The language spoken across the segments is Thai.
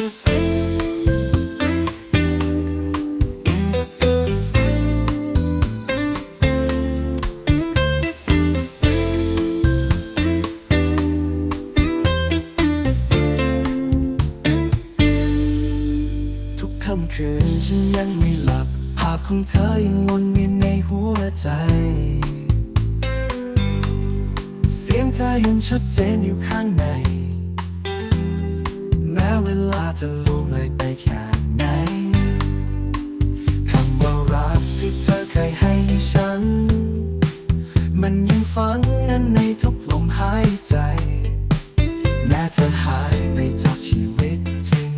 ทุกค่ำคืนฉันยังไม่หลับ ภาพของเธอยังวนเวียนในหัวใจ เสียงเธอยังชัดเจนอยู่ข้างใน จะล่วงเลยไปแค่ไหนคำว่ารักที่เธอเคยให้ฉัน มันยังฝังนั้นในทุกลมหายใจ แม้เธอหายไปจากชีวิตจริง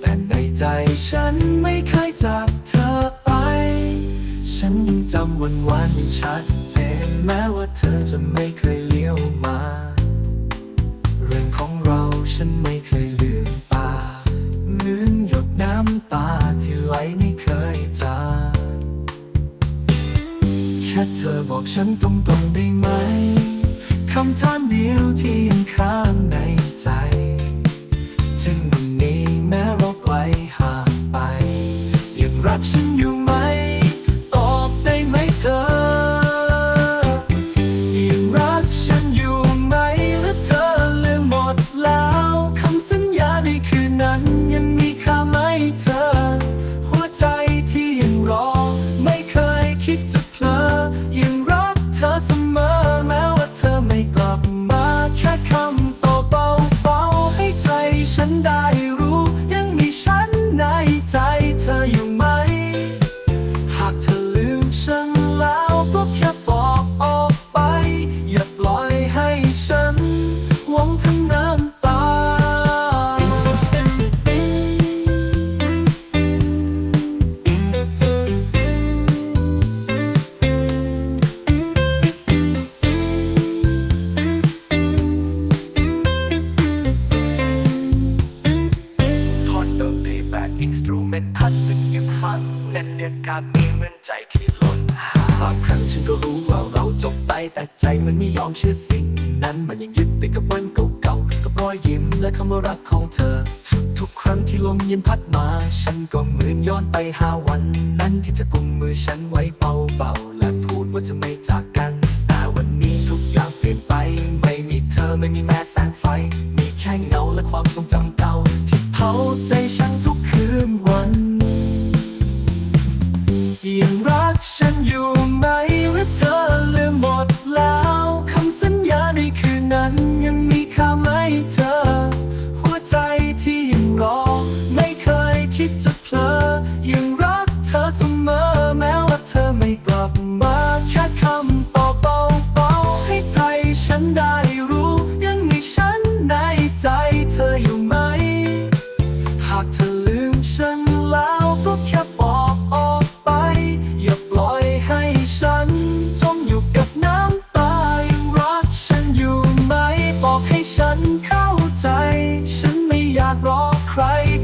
แต่ในใจฉันไม่เคยจากเธอไป ฉันยังจำวันวานยังชัดเจนแม้ว่าเธอจะไม่เคยเลี้ยวมา เรื่องของเราฉันไม่เคยลืม ค่เธอบอกฉันตรงๆได้ไหมคำถามเดียวที่ยังค้างในใจ ถึงวันนี้แม้เราไกลห่างไป ยังรักฉันอยู่ไหม ตอบได้ไหมเธอ ยังรักฉันอยู่ไหมและเธอลืมหมดแล้วคำสัญญาในคืนนั้นยัง ยังรักเธอเสมอแม้ว่าเธอไม่กลับมาแค่คำต่อบเบาๆให้ใจฉันได้ อินสตรูเมนทัลซึ่งยังฟังแน่นเนียนการมีเหมือนใจที่หล่นหาบางครั้งฉันก็รู้ว่าเราจบไปแต่ใจมันไม่ยอมเชื่อสิ่ง นั้นมันยังยึดติดกับวันเก่าๆกับรอยยิ้มและคำว่ารักของเธอ ทุกครั้งที่ลมเย็นพัดมา ฉันก็เหมือนย้อนไปหาวัน นั้นที่เธอกุมมือฉันไว้เบาๆและพูดว่าจะไม่จากกันแต่วันนี้ทุกอย่างเปลี่ยนไป ไม่มีเธอไม่มีแม้แสงไฟ มีแค่เงาและความทรงจำเก่า cry.